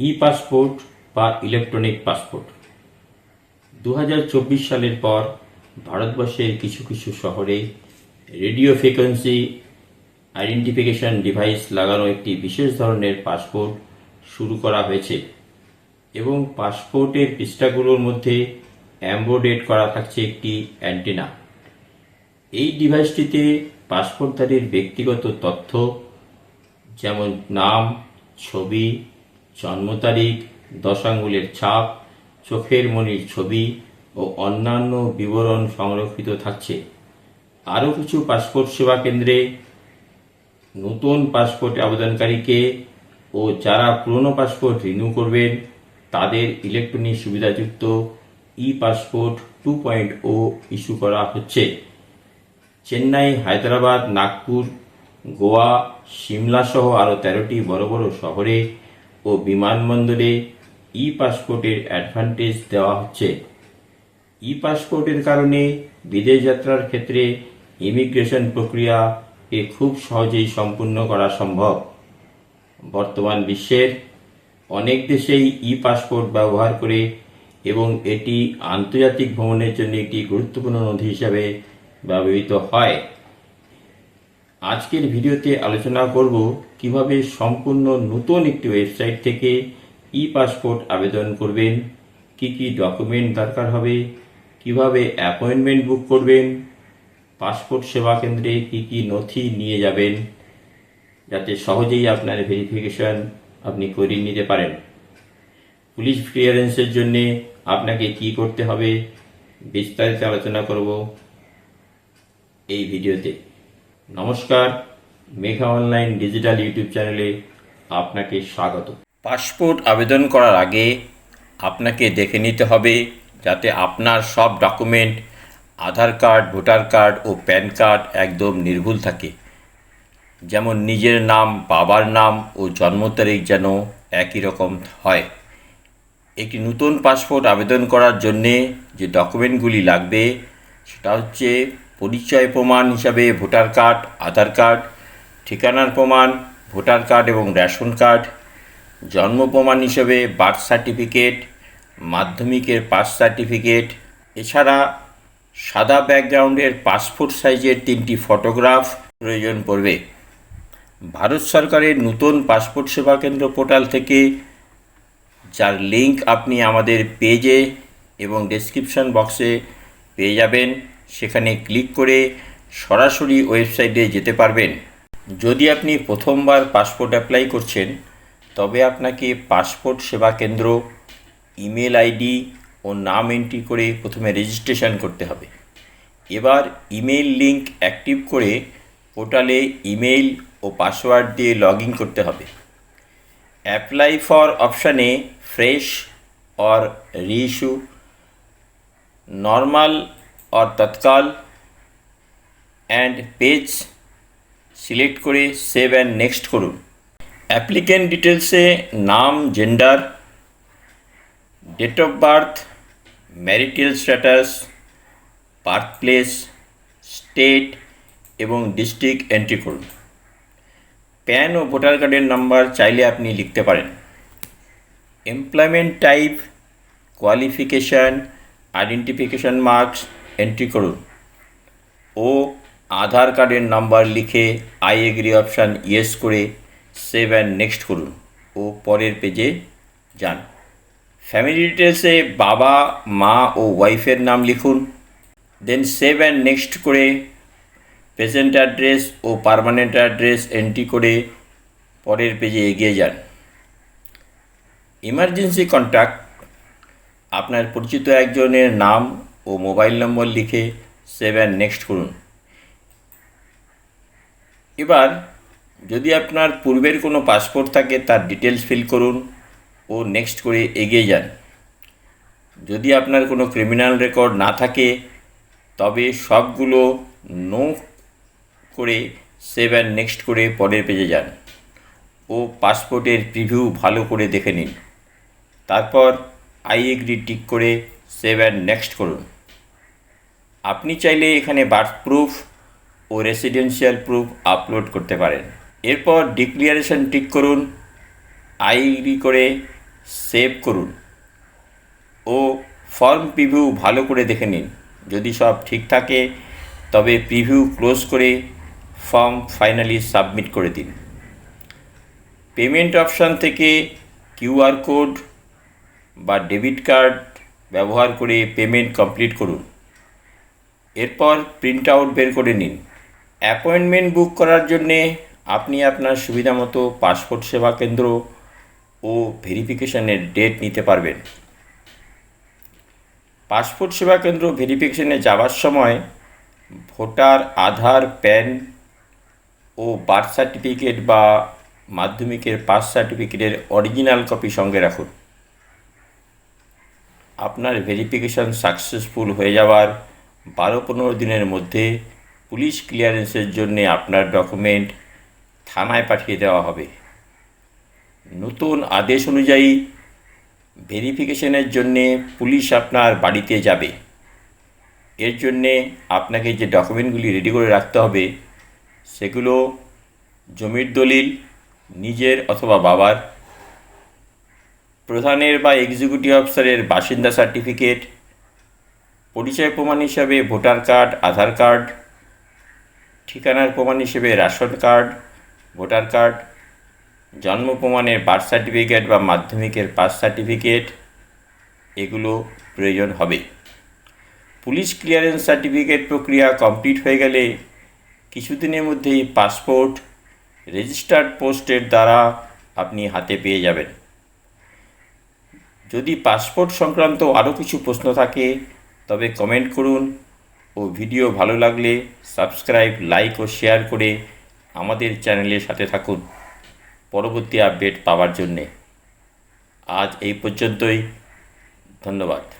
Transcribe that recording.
ই passport বা electronic passport দু হাজার চব্বিশ সালের পর ভারতবর্ষের কিছু কিছু শহরে রেডিও ফ্রিকোয়েন্সি আইডেন্টিফিকেশন ডিভাইস লাগানো একটি বিশেষ ধরনের পাসপোর্ট শুরু করা হয়েছে এবং পাসপোর্টের পৃষ্ঠাগুলোর মধ্যে অ্যাম্বোডেড করা থাকছে একটি অ্যান্টেনা এই ডিভাইসটিতে পাসপোর্টধারীর ব্যক্তিগত তথ্য যেমন নাম, ছবি জন্ম তারিখ, দশাঙ্গুলের ছাপ, চোখের মনির ছবি ও অন্যান্য বিবরণ সংরক্ষিত থাকছে। আরও কিছু পাসপোর্ট সেবা কেন্দ্রে নতুন পাসপোর্ট আবেদনকারীকে ও যারা পুরনো পাসপোর্ট রিনিউ করবেন, তাদের electronic সুবিধাযুক্ত e passport two point O issue করা হচ্ছে। চেন্নাই, হায়দ্রাবাদ, নাগপুর, গোয়া, সিমলা সহ আরও তেরোটি বড় বড় শহরে ও বিমানবন্দরে ই পাসপোর্টের অ্যাডভান্টেজ দেওয়া হচ্ছে। ই পাসপোর্টের কারণে বিদেশ যাত্রার ক্ষেত্রে ইমিগ্রেশন প্রক্রিয়া এ খুব সহজেই সম্পূর্ণ করা সম্ভব। বর্তমান বিশ্বের অনেক দেশেই ই পাসপোর্ট ব্যবহার করে এবং এটি আন্তর্জাতিক ভ্রমণের জন্য একটি গুরুত্বপূর্ণ নথি হিসাবে ব্যবহৃত হয়। আজকের ভিডিওতে আলোচনা করব কীভাবে সম্পূর্ণ নতুন একটি ওয়েবসাইট থেকে ই পাসপোর্ট আবেদন করবেন, কি কি ডকুমেন্ট দরকার হবে, কীভাবে অ্যাপয়েন্টমেন্ট বুক করবেন পাসপোর্ট সেবা কেন্দ্রে কি কি নথি নিয়ে যাবেন, যাতে সহজেই আপনার ভেরিফিকেশন আপনি করিয়ে নিতে পারেন। পুলিশ ক্লিয়ারেন্সের জন্য আপনাকে কি করতে হবে বিস্তারিত আলোচনা করব এই ভিডিওতে। নমস্কার, মেঘা অনলাইন ডিজিটাল ইউটিউব চ্যানেলে আপনাকে স্বাগত। পাসপোর্ট আবেদন করার আগে আপনাকে দেখে নিতে হবে যাতে আপনার সব document, Aadhaar card, voter card ও প্যান কার্ড একদম নির্ভুল থাকে। যেমন নিজের নাম, বাবার নাম ও জন্ম তারিখ যেন একই রকম হয়। একটি নতুন পাসপোর্ট আবেদন করার জন্যে যে ডকুমেন্টগুলি লাগবে সেটা হচ্ছে পরিচয় প্রমাণ হিসাবে ভোটার কার্ড, আধার কার্ড, ঠিকানার প্রমাণ, ভোটার কার্ড এবং রেশন কার্ড, জন্ম প্রমাণ হিসেবে বার্থ সার্টিফিকেট, মাধ্যমিকের পাস সার্টিফিকেট, এছাড়া সাদা ব্যাকগ্রাউন্ডের পাসপোর্ট সাইজের তিনটি ফটোগ্রাফ প্রয়োজন পড়বে। ভারত সরকারের নতুন পাসপোর্ট সেবা কেন্দ্র পোর্টাল থেকে, যার লিংক আপনি আমাদের পেজে এবং ডেসক্রিপশন বক্সে পেয়ে যাবেন। সেখানে ক্লিক করে সরাসরি ওয়েবসাইটে যেতে পারবেন। যদি আপনি প্রথমবার পাসপোর্ট অ্যাপ্লাই করছেন, তবে আপনাকে পাসপোর্ট সেবা কেন্দ্র, ইমেল আইডি ও নাম এন্ট্রি করে প্রথমে রেজিস্ট্রেশন করতে হবে। এবার ইমেল লিংক অ্যাক্টিভ করে পোর্টালে ইমেল ও পাসওয়ার্ড দিয়ে লগ ইন করতে হবে। অ্যাপ্লাই ফর অপশানে fresh or reissue, normal or Tatkal and page select করে সেভ অ্যান্ড নেক্সট করুন অ্যাপ্লিক্যান্ট ডিটেলসে নাম gender date of birth marital status birth place state এবং ডিস্ট্রিক্ট এন্ট্রি করুন প্যান ও ভোটার কার্ডের নাম্বার চাইলে আপনি লিখতে পারেন। Employment type qualification identification marks entry করুন। ও আধার কার্ডের নাম্বার লিখে আই এগ্রি অপশান ইয়েস করে সেভ অ্যান্ড নেক্সট করুন। ও পরের পেজে যান। ফ্যামিলি ডিটেলসে বাবা, মা ও ওয়াইফের নাম লিখুন। দেন সেভ অ্যান্ড নেক্সট করে প্রেজেন্ট অ্যাড্রেস ও পার্মানেন্ট অ্যাড্রেস এন্ট্রি করে পরের পেজে এগিয়ে যান। ইমার্জেন্সি কন্ট্যাক্ট আপনার পরিচিত একজনের নাম ও মোবাইল নম্বর লিখে সেভ অ্যান্ড নেক্সট করুন। এবার যদি আপনার পূর্বের কোনো পাসপোর্ট থাকে, তার ডিটেলস ফিল করুন ও নেক্সট করে এগিয়ে যান। যদি আপনার কোনো ক্রিমিনাল রেকর্ড না থাকে, তবে সবগুলো নো করে সেভ অ্যান্ড নেক্সট করে পরের পেজে যান ও পাসপোর্টের প্রিভিউ ভালো করে দেখে নিন। তারপর আই এগ্রি টিক করে সেভ অ্যান্ড নেক্সট করুন। আপনি চাইলে এখানে বার্থ প্রুফ ও রেসিডেন্সিয়াল প্রুফ আপলোড করতে পারেন। এরপর ডিক্লিয়ারেশন টিক করুন আই এগ্রি করে সেভ করুন ও ফর্ম প্রিভিউ ভালো করে দেখে নিন। যদি সব ঠিক থাকে, তবে প্রিভিউ ক্লোজ করে ফর্ম ফাইনালি সাবমিট করে দিন। পেমেন্ট অপশান থেকে কিউআর কোড বা ডেবিট কার্ড ব্যবহার করে পেমেন্ট কমপ্লিট করুন। এরপর প্রিন্ট আউট বের করে নিন। অ্যাপয়েন্টমেন্ট বুক করার জন্যে আপনি আপনার সুবিধা মতো পাসপোর্ট সেবা কেন্দ্র ও ভেরিফিকেশনের ডেট নিতে পারবেন। পাসপোর্ট সেবা কেন্দ্র ভেরিফিকেশনে যাওয়ার সময় ভোটার আধার, প্যান ও বার্থ সার্টিফিকেট বা মাধ্যমিকের পাস সার্টিফিকেটের অরিজিনাল কপি সঙ্গে রাখুন। আপনার ভেরিফিকেশন সাকসেসফুল হয়ে যাওয়ার বারো পনেরো দিনের মধ্যে পুলিশ ক্লিয়ারেন্সের জন্যে আপনার ডকুমেন্ট থানায় পাঠিয়ে দেওয়া হবে। নতুন আদেশ অনুযায়ী ভেরিফিকেশনের জন্যে পুলিশ আপনার বাড়িতে যাবে। এর জন্যে আপনাকে যে ডকুমেন্টগুলি রেডি করে রাখতে হবে, সেগুলো জমির দলিল, নিজের অথবা বাবার, প্রধানের বা এক্সিকিউটিভ অফিসারের বাসিন্দা সার্টিফিকেট পরিচয় প্রমাণ হিসাবে ভোটার কার্ড, আধার কার্ড, ঠিকানার প্রমাণ হিসেবে রেশন কার্ড, ভোটার কার্ড, জন্ম প্রমাণের বার্থ সার্টিফিকেট বা মাধ্যমিকের পাস সার্টিফিকেট, এগুলো প্রয়োজন হবে। পুলিশ ক্লিয়ারেন্স সার্টিফিকেট প্রক্রিয়া কমপ্লিট হয়ে গেলে কিছুদিনের মধ্যেই পাসপোর্ট রেজিস্টার্ড পোস্টের দ্বারা আপনি হাতে পেয়ে যাবেন। যদি পাসপোর্ট সংক্রান্ত আরও কিছু প্রশ্ন থাকে তবে কমেন্ট করুন। ও ভিডিও ভালো লাগলে সাবস্ক্রাইব লাইক ও শেয়ার করে আমাদের চ্যানেলের সাথে থাকুন। পরবর্তী আপডেট পাওয়ার জন্যে। আজ এই পর্যন্তই। ধন্যবাদ।